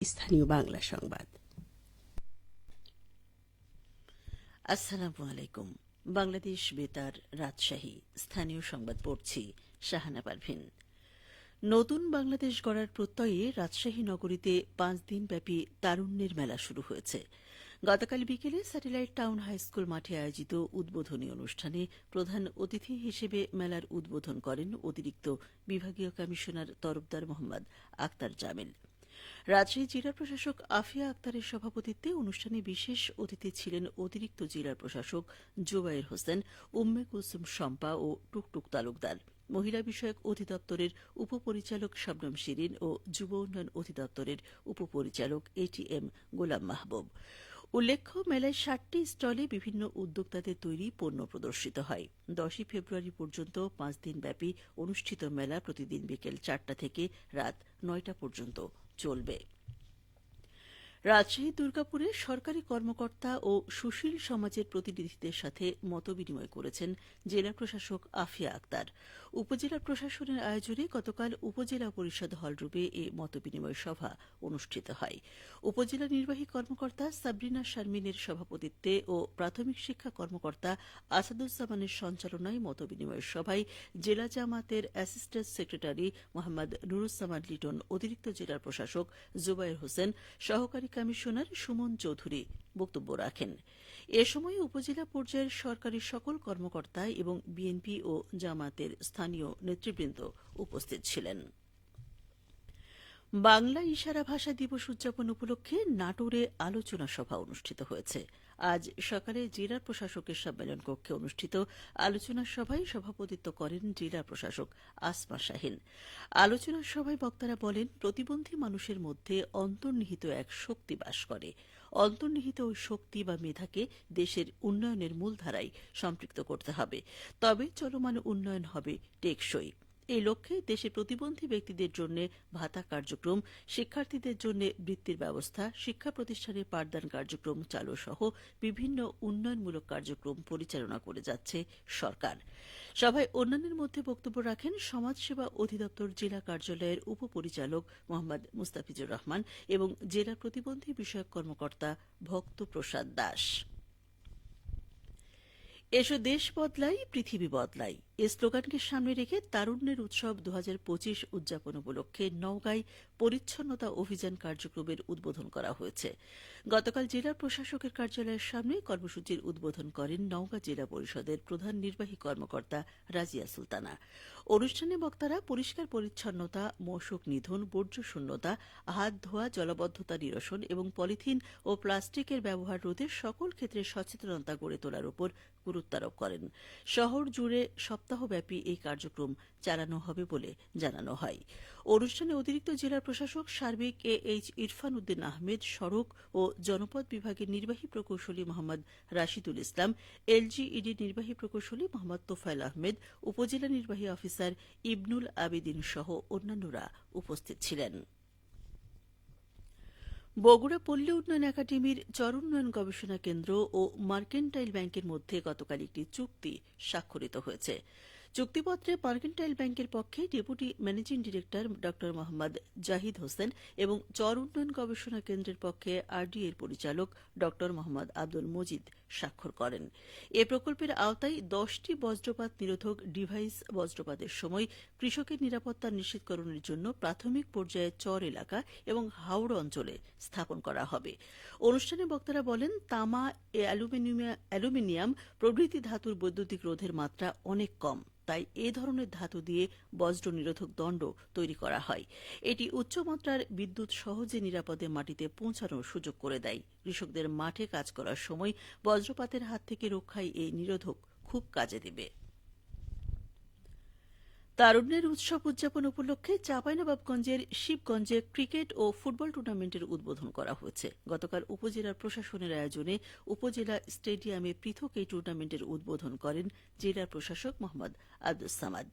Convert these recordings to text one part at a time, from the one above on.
স্থানীয় বাংলা সংবাদ। আসসালামু আলাইকুম। বাংলাদেশ বেতার রাজশাহী, স্থানীয় সংবাদ পড়ছি শাহানা পারভিন। নতুন বাংলাদেশ গড়ার প্রত্যয়ে রাজশাহী নগরীতে পাঁচ দিনব্যাপী তারুণ্যের মেলা শুরু হয়েছে। গতকাল বিকেলে স্যাটেলাইট টাউন হাই স্কুল মাঠে আয়োজিত উদ্বোধনী অনুষ্ঠানে প্রধান অতিথি হিসেবে মেলার উদ্বোধন করেন অতিরিক্ত বিভাগীয় কমিশনার তরফদার মোহাম্মদ আক্তার জামিল। রাজশাহী জেলা প্রশাসক আফিয়া আক্তারের সভাপতিত্বে অনুষ্ঠানে বিশেষ অতিথি ছিলেন অতিরিক্ত জেলা প্রশাসক জোবায়ের হোসেন, উম্মে কুলসুম শম্পা ও টুকটুক তালুকদার। মহিলা বিষয়ক অধিদপ্তরের উপপরিচালক শবনম শিরিন ও যুব উন্নয়ন অধিদপ্তরের উপপরিচালক এটিএম গোলাম মাহবুব। উল্লেখ্য, মেলায় ষাটটি স্টলে বিভিন্ন উদ্যোক্তাদের তৈরি পণ্য প্রদর্শিত হয়। দশই ফেব্রুয়ারি পর্যন্ত পাঁচ দিনব্যাপী অনুষ্ঠিত মেলা প্রতিদিন বিকেল চারটা থেকে রাত নয়টা পর্যন্ত। চলবে। রাজশাহী দুর্গাপুরে সরকারি কর্মকর্তা ও সুশীল সমাজের প্রতিনিধিদের সাথে মতবিনিময় করেছেন জেলা প্রশাসক আফিয়া আক্তার। উপজেলা প্রশাসনের আয়োজনে গতকাল উপজেলা পরিষদ হলরুমে এ মতবিনিময় সভা অনুষ্ঠিত হয়। উপজেলা নির্বাহী কর্মকর্তা সাবরিনা শারমিনের সভাপতিত্বে ও প্রাথমিক শিক্ষা কর্মকর্তা আসাদুজ্জামানের সঞ্চালনায় মতবিনিময় সভায় জেলা জামাতের অ্যাসিস্ট্যান্ট সেক্রেটারি মোহাম্মদ নুরুজ্জামান লিটন, অতিরিক্ত জেলার প্রশাসক জুবাইর হোসেন, সহকারী কমিশনার সুমন চৌধুরী বক্তব্য রাখেন। এ সময় উপজেলা পর্যায়ের সরকারি সকল কর্মকর্তা এবং বিএনপি ও জামাতের স্থানীয় নেতৃবৃন্দ উপস্থিত ছিলেন। বাংলা ইশারা ভাষা দিবস উদযাপন উপলক্ষে নাটোরে আলোচনা সভা অনুষ্ঠিত হয়েছে। আজ সকালে জেলা প্রশাসকের সম্মেলন কক্ষে অনুষ্ঠিত আলোচনা সভায় সভাপতিত্ব করেন জেলা প্রশাসক আসমা শাহিন। আলোচনা সভায় বক্তারা বলেন, প্রতিবন্ধী মানুষের মধ্যে অন্তর্নিহিত এক শক্তি বাস করে। অন্তর্নিহিত ওই শক্তি বা মেধাকে দেশের উন্নয়নের মূলধারায় সম্পৃক্ত করতে হবে। তবে চলমান উন্নয়ন হবে টেকসই। এই লক্ষ্যে দেশে প্রতিবন্ধী ব্যক্তিদের জন্য ভাতা কার্যক্রম, শিক্ষার্থীদের জন্য বৃত্তির ব্যবস্থা, শিক্ষা প্রতিষ্ঠানে পাঠদান কার্যক্রম চালু সহ বিভিন্ন উন্নয়নমূলক কার্যক্রম পরিচালনা করে যাচ্ছে সরকার। সভায় অন্যান্যের মধ্যে বক্তব্য রাখেন সমাজসেবা অধিদপ্তর জেলা কার্যালয়ের উপপরিচালক মোহাম্মদ মুস্তাফিজুর রহমান এবং জেলা প্রতিবন্ধী বিষয়ক কর্মকর্তা ভক্ত প্রসাদ দাস। এসো দেশ বদলাই, পৃথিবী বদলাই। এ স্লোগানকে সামনে রেখে তারুণ্যের উৎসব দু হাজার পঁচিশ উদযাপন উপলক্ষে নওগাঁয় পরিচ্ছন্নতা অভিযান কার্যক্রমের উদ্বোধন করা হয়েছে। গতকাল জেলা প্রশাসকের কার্যালয়ের সামনে কর্মসূচির উদ্বোধন করেন নওগাঁ জেলা পরিষদের প্রধান নির্বাহী কর্মকর্তা রাজিয়া সুলতানা। অনুষ্ঠানে বক্তারা পরিষ্কার পরিচ্ছন্নতা মশক নিধন, বর্জ্য শূন্যতা, হাত ধোয়া, জলবদ্ধতা নিরসন এবং পলিথিন ও প্লাস্টিকের ব্যবহার রোধে সকল ক্ষেত্রে সচেতনতা গড়ে তোলার উপর গুরুত্বারোপ করেন। শহর জুড়ে সপ্তাহব্যাপী এই কার্যক্রম চালানো হবে বলে জানানো হয়। অনুষ্ঠানে অতিরিক্ত জেলা প্রশাসক সার্বিক এ এইচ ইরফান উদ্দিন আহমেদ, সড়ক ও জনপদ বিভাগের নির্বাহী প্রকৌশলী মোহাম্মদ রাশিদুল ইসলাম এলজিইডি নির্বাহী প্রকৌশলী মোহাম্মদ তোফায়েল আহমেদ, উপজেলা নির্বাহী অফিসার ইবনুল আবেদিন সহ অন্যান্যরা উপস্থিত ছিলেন। বগুড়া পল্লী উন্নয়ন একাডেমির চরোন্নয়ন গবেষণা কেন্দ্র ও মার্কেন্টাইল ব্যাংকের মধ্যে গতকাল একটি চুক্তি স্বাক্ষরিত হয়েছে। চুক্তিপত্রে মার্কেন্টাইল ব্যাংকের পক্ষে ডেপুটি ম্যানেজিং ডিরেক্টর ড মোহাম্মদ জাহিদ হোসেন এবং চর উন্নয়ন গবেষণা কেন্দ্রের পক্ষে আরডিএর পরিচালক ড মোহাম্মদ আব্দুল মজিদ স্বাক্ষর করেন। এ প্রকল্পের আওতায় দশটি বজ্রপাত নিরোধক ডিভাইস বজ্রপাতের সময় কৃষকের নিরাপত্তা নিশ্চিতকরণের জন্য প্রাথমিক পর্যায়ে চর এলাকা এবং হাওড় অঞ্চলে স্থাপন করা হবে। অনুষ্ঠানে বক্তারা বলেন, তামা অ্যালুমিনিয়াম প্রভৃতি ধাতুর বৈদ্যুতিক রোধের মাত্রা অনেক কম, তাই এ ধরনের ধাতু দিয়ে বজ্র নিরোধক দণ্ড তৈরি করা হয়। এটি উচ্চমাত্রার বিদ্যুৎ সহজে নিরাপদে মাটিতে পৌঁছানোর সুযোগ করে দেয়। কৃষকদের মাঠে কাজ করার সময় বজ্রপাতের হাত থেকে রক্ষায় এই নিরোধক খুব কাজে দেবে। তারুণ্যের উৎসব উদযাপন উপলক্ষে চাঁপাইনবাবগঞ্জের শিবগঞ্জে ক্রিকেট ও ফুটবল টুর্নামেন্টের উদ্বোধন করা হয়েছে। গতকাল উপজেলার প্রশাসনের আয়োজনে উপজেলা স্টেডিয়ামে পৃথক এই টুর্নামেন্টের উদ্বোধন করেন জেলা প্রশাসক মোহাম্মদ আব্দুস সামাদ।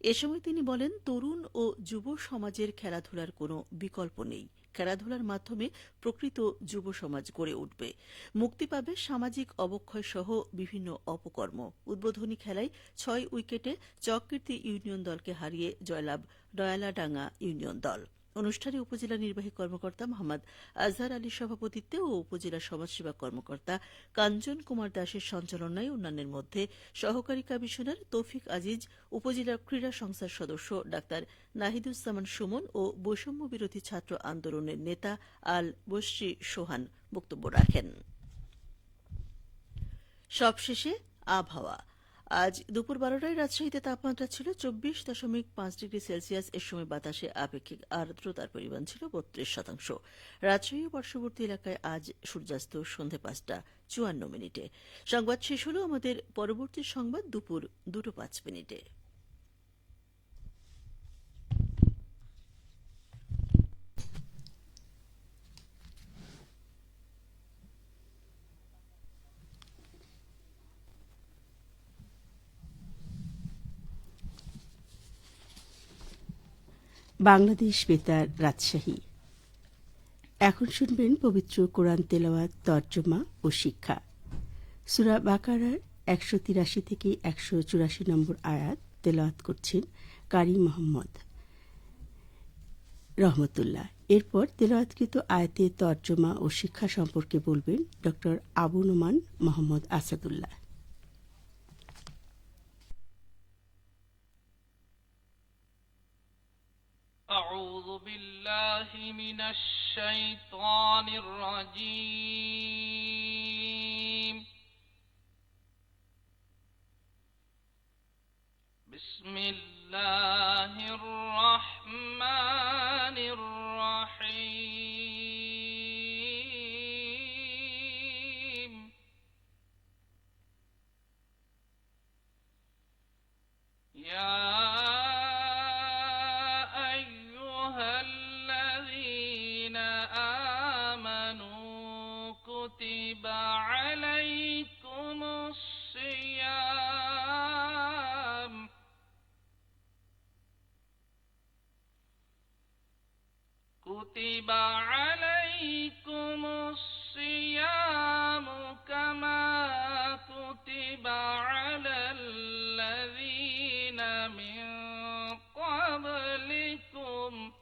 এ সময় তিনি বলেন, তরুণ ও যুব সমাজের খেলাধুলার কোনো বিকল্প নেই। খেলাধুলার মাধ্যমে প্রকৃত যুব সমাজ গড়ে উঠবে। মুক্তি পাবে সামাজিক অবক্ষয় সহ বিভিন্ন অপকর্ম। উদ্বোধনী খেলায় ছয় উইকেটে চককীর্তি ইউনিয়ন দলকে হারিয়ে জয়লাভ ডয়ালাডাঙ্গা ইউনিয়ন দল। অনুষ্ঠানে উপজেলা নির্বাহী কর্মকর্তা মোহাম্মদ আজহার আলীর সভাপতিত্বে ও উপজেলা সমাজসেবা কর্মকর্তা কাঞ্চন কুমার দাসের সঞ্চালনায় অন্যান্যের মধ্যে সহকারী কমিশনার তৌফিক আজিজ, উপজেলা ক্রীড়া সংস্থার সদস্য ডাক্তার নাহিদুজ্জামান সুমন ও বৈষম্য বিরোধী ছাত্র আন্দোলনের নেতা আল বশ্রী সোহান বক্তব্য রাখেন। সবশেষে আবহাওয়া। আজ দুপুর বারোটায় রাজশাহীতে তাপমাত্রা ছিল চব্বিশ দশমিক পাঁচ ডিগ্রি সেলসিয়াস। এর সময় বাতাসে আপেক্ষিক আর্দ্রতার পরিমাণ ছিল বত্রিশ শতাংশ। রাজশাহী ও পার্শ্ববর্তী এলাকায় আজ সূর্যাস্ত সন্ধে পাঁচটা চুয়ান্ন মিনিটে। সংবাদ শেষ হল আমাদের পরবর্তী সংবাদ দুপুর দুটো পাঁচ মিনিটে। বাংলাদেশ বেতার রাজশাহী। এখন শুনবেন পবিত্র কোরআন তেলাওয়াত, তর্জমা ও শিক্ষা। সুরা বাকারার একশো তিরাশি থেকে একশো চুরাশি নম্বর আয়াত তেলাওয়াত করছেন কারি মোহাম্মদ রহমতুল্লাহ। এরপর তেলাওয়াতকৃত আয়াতে তর্জমা ও শিক্ষা সম্পর্কে বলবেন ড আবু নোমান মোহাম্মদ আসাদুল্লাহ। من الشيطان الرجيم. بسم الله الرحمن عليكم الصيام كما كتب على الذين من قبلكم.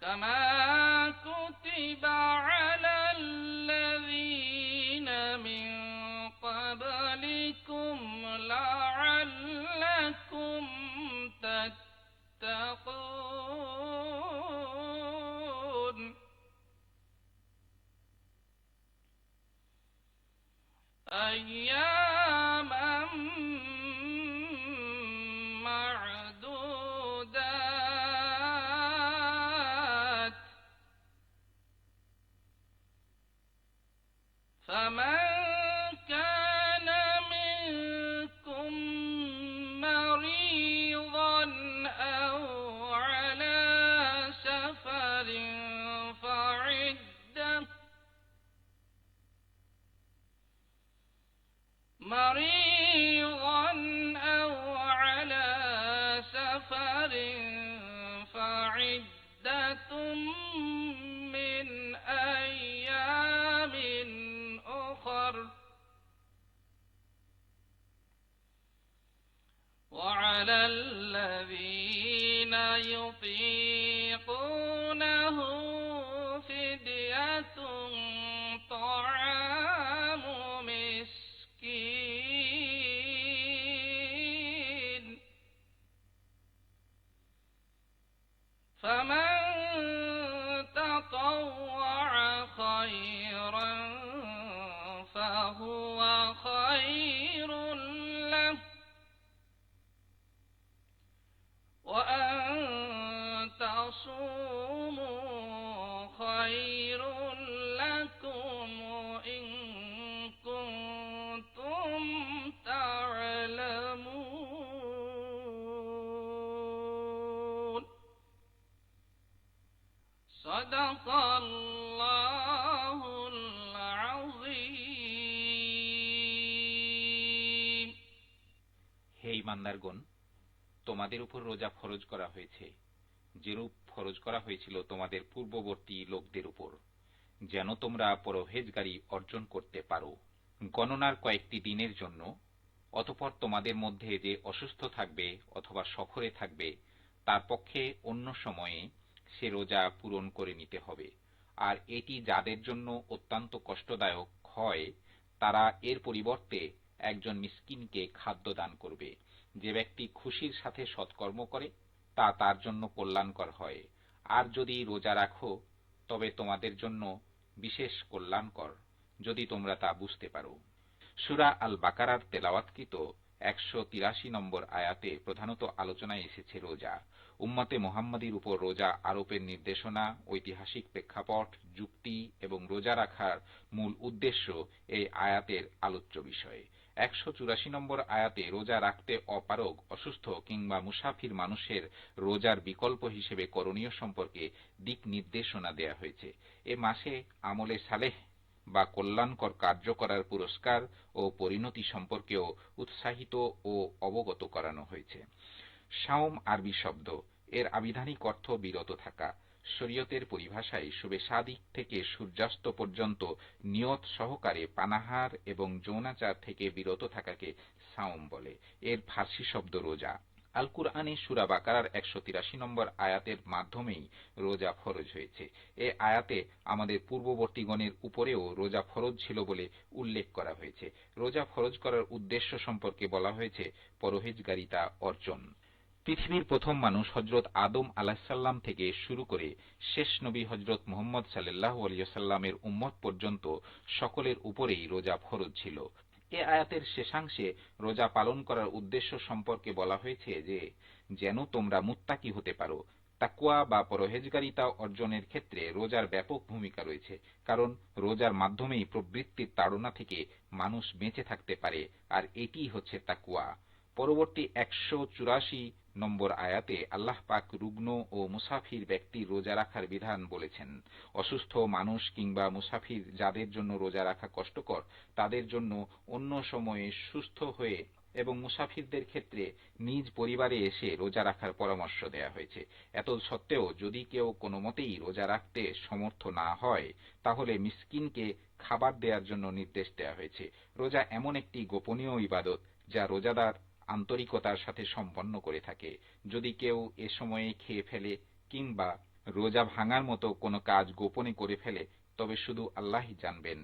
كما كتب أياما Maria. صدق الله العظيم হে ইমানদারগণ তোমাদের উপর রোজা ফরজ করা হয়েছে যেরূপ ফরজ করা হয়েছিল তোমাদের পূর্ববর্তী লোকদের উপর যেন তোমরা পরহেজগারি অর্জন করতে পারো গণনার কয়েকটি দিনের জন্য অতপর তোমাদের মধ্যে যে অসুস্থ থাকবে অথবা সফরে থাকবে তার পক্ষে অন্য সময়ে সে রোজা পূরণ করে নিতে হবে। আর এটি যাদের জন্য অত্যন্ত কষ্টদায়ক হয়, তারা এর পরিবর্তে একজন মিসকিনকে খাদ্য দান করবে। যে ব্যক্তি খুশির সাথে সৎকর্ম করে, তা তার জন্য কল্যাণকর হয়। আর যদি রোজা রাখো, তবে তোমাদের জন্য বিশেষ কল্যাণকর, যদি তোমরা তা বুঝতে পারো। সুরা আল বাকারার তেলাওয়াতকৃত একশো তিরাশি নম্বর আয়াতে প্রধানত আলোচনায় এসেছে রোজা। উম্মাতে মোহাম্মদীর উপর রোজা আরোপের নির্দেশনা, ঐতিহাসিক প্রেক্ষাপট, যুক্তি এবং রোজা রাখার মূল উদ্দেশ্য এই আয়াতের আলোচ্য বিষয়। একশো চুরাশি নম্বর আয়াতে রোজা রাখতে অপারগ, অসুস্থ কিংবা মুসাফির মানুষের রোজার বিকল্প হিসেবে করণীয় সম্পর্কে দিক নির্দেশনা দেয়া হয়েছে। এ মাসে আমলে সালেহ বা কল্যাণকর কার্য করার পুরস্কার ও পরিণতি সম্পর্কেও উৎসাহিত ও অবগত করানো হয়েছে। সাওম আরবি শব্দ। এর আবিধানিক অর্থ বিরত থাকা। শরীয়তের পরিভাষায় শুভে সাদিক থেকে সূর্যাস্ত পর্যন্ত নিয়ত সহকারে পানাহার এবং যৌনাচার থেকে বিরত থাকাকে সাওম বলে। এর ফার্সি শব্দ রোজা। আল কুরআনে সুরা বাকারার একশো তিরাশি নম্বর আয়াতের মাধ্যমেই রোজা ফরজ হয়েছে। এ আয়াতে আমাদের পূর্ববর্তীগণের উপরেও রোজা ফরজ ছিল বলে উল্লেখ করা হয়েছে। রোজা ফরজ করার উদ্দেশ্য সম্পর্কে বলা হয়েছে, পরহেজগারিতা অর্জন। পৃথিবীর প্রথম মানুষ হজরত আদম আলাহিসাল্লাম থেকে শুরু করে শেষ নবী হজরত মোহাম্মদ সাল্লাহ আলিয়াল্লামের উম্মত পর্যন্ত সকলের উপরেই রোজা ফরজ ছিল। এ আয়াতের শেষাংশে রোজা পালন করার উদ্দেশ্য সম্পর্কে বলা হয়েছে যে, যেন তোমরা মুত্তাকি হতে পারো। তাকুয়া বা পরহেজগারিতা অর্জনের ক্ষেত্রে রোজার ব্যাপক ভূমিকা রয়েছে, কারণ রোজার মাধ্যমেই প্রবৃত্তির তাড়না থেকে মানুষ বেঁচে থাকতে পারে, আর এটিই হচ্ছে তাকুয়া পরবর্তী একশো চুরাশি নম্বর আয়াতে আল্লাহ পাক রুগ্ন ও মুসাফির ব্যক্তির রোজা রাখার বিধান বলেছেন। অসুস্থ মানুষ কিংবা মুসাফির যাদের জন্য রোজা রাখা কষ্টকর, তাদের জন্য অন্য সময়ে সুস্থ হয়ে এবং মুসাফিরদের ক্ষেত্রে নিজ পরিবারে এসে রোজা রাখার পরামর্শ দেয়া হয়েছে। এত সত্ত্বেও যদি কেউ কোনো মতেই রোজা রাখতে সমর্থ না হয়, তাহলে মিসকিনকে খাবার দেওয়ার জন্য নির্দেশ দেওয়া হয়েছে। রোজা এমন একটি গোপনীয় ইবাদত যা রোজাদার আন্তরিকতার সাথে সম্পন্ন করে থাকে। যদি কেউ এ সময়ে খেয়ে ফেলে কিংবা রোজা ভাঙার মতো কোনো কাজ গোপনে করে ফেলে, তবে শুধু আল্লাহই জানবেন।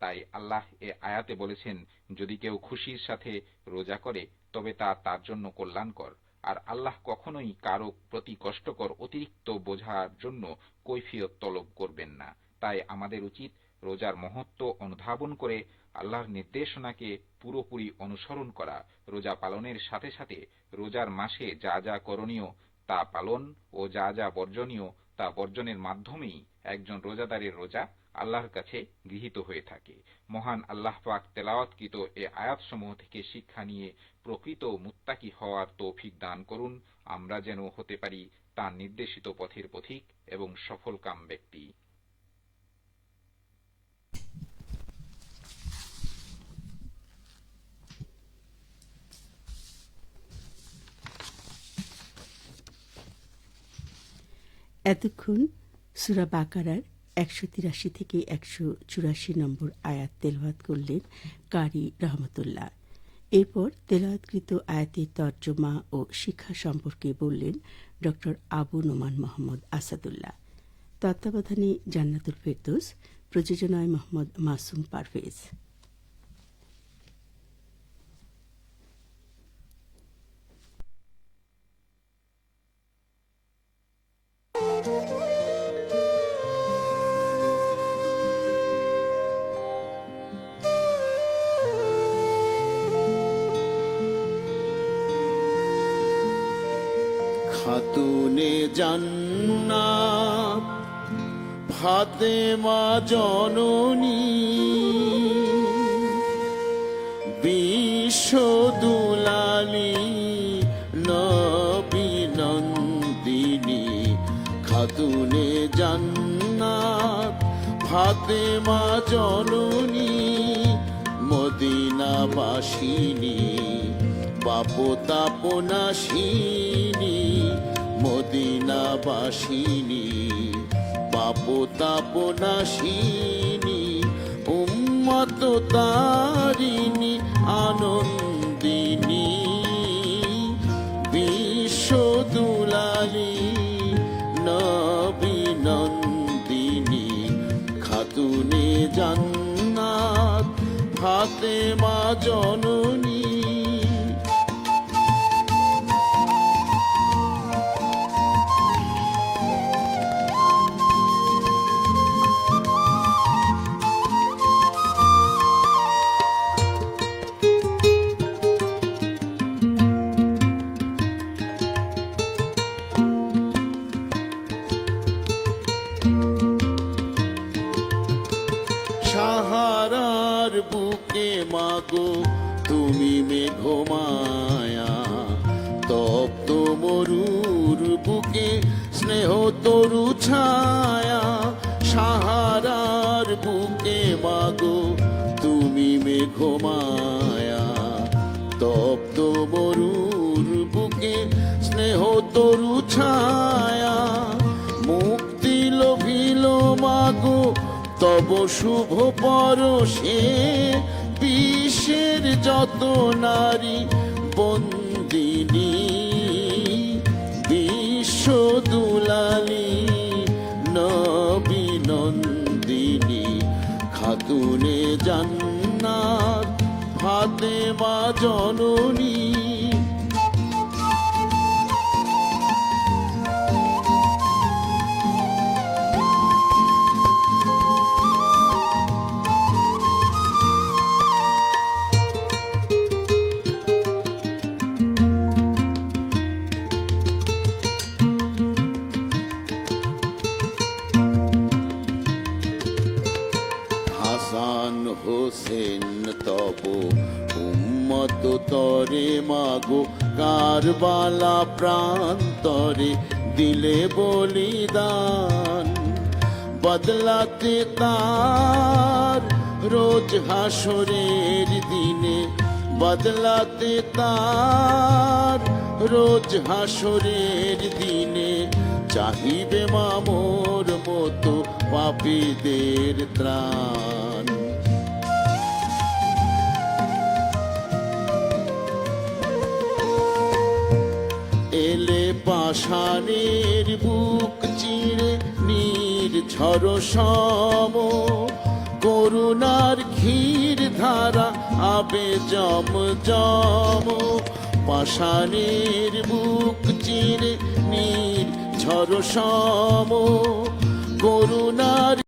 তাই আল্লাহ এ আয়াতে বলেছেন, যদি কেউ খুশির সাথে রোজা করে, তবে তা তার জন্য কল্যাণকর। আর আল্লাহ কখনোই কারও প্রতি কষ্টকর অতিরিক্ত বোঝার জন্য কৈফিয়ত তলব করবেন না। তাই আমাদের উচিত রোজার মহত্ব অনুধাবন করে আল্লাহর নির্দেশনাকে পুরোপুরি অনুসরণ করা। রোজা পালনের সাথে সাথে রোজার মাসে যা যা করণীয় তা পালন ও যা যা বর্জনীয় তা বর্জনের মাধ্যমেই একজন রোজাদারের রোজা আল্লাহর কাছে গৃহীত হয়ে থাকে। মহান আল্লাহ পাক তেলাওয়াতকৃত এ আয়াতসমূহ থেকে শিক্ষা নিয়ে প্রকৃত মুত্তাকি হওয়ার তৌফিক দান করুন। আমরা যেন হতে পারি তার নির্দেশিত পথের পথিক এবং সফলকাম ব্যক্তি। এতক্ষণ সুরা বাকারার একশো তিরাশি থেকে একশো চুরাশি নম্বর আয়াত তেলওয়াত করলেন কারি রহমতুল্লাহ। এরপর তেলাওয়াতকৃত আয়াতের তর্জমা ও শিক্ষা সম্পর্কে বললেন ড আবু নোমান মোহাম্মদ আসাদুল্লাহ। তত্ত্বাবধানে জান্নাতুল ফেরদোস, প্রযোজনায় মোহাম্মদ মাসুম পারভেজ। খাতুনে জান্না ফাতেমা জননী বিশ্ব দুলালি নবীনন্দিনী খাতুনে জান্না ফাতেমা জননী মদিনাবাসিনী পাপতাপনাশিনী মদিনাবাসিনী পাপ তাপ নাশিনী উম্মত তারিনি আনন্দিনি, বিশ্ব দুলালি নবিনন্দিনি খাতুনে জান্নাত হাতে মা জননী সাহারার বুকে মাগো, তুমি মেঘমায়া। তপ্ত মরুর বুকে স্নেহ তরু ছায়া, সাহারার বুকে মাগো, তুমি মেঘমায়া। তপ্ত মরুর বুকে স্নেহ তরু ছায়া, মুক্তি লোভিল মাগো তব শুভ পরশে বিশ্বের যত নারী বন্দিনী বিশ্ব দুলালী নবীনন্দিনী খাতুনে জান্নাত ফাতেমা জননী। তরে মাগো, কারবালা প্রান্তরে দিলে বলিদান। বদলাতে তার রোজ হাসরের দিনে, বদলাতে তার রোজ হাসরের দিনে, চাহিবে মামোর মতো পাপীদের ত্রাণ। পাষাণের বুক চিরে নির্ঝর সম। করুণার ক্ষীর ধারা আবে জম জম। পাষাণের বুক চিরে নির্ঝর সম। করুণার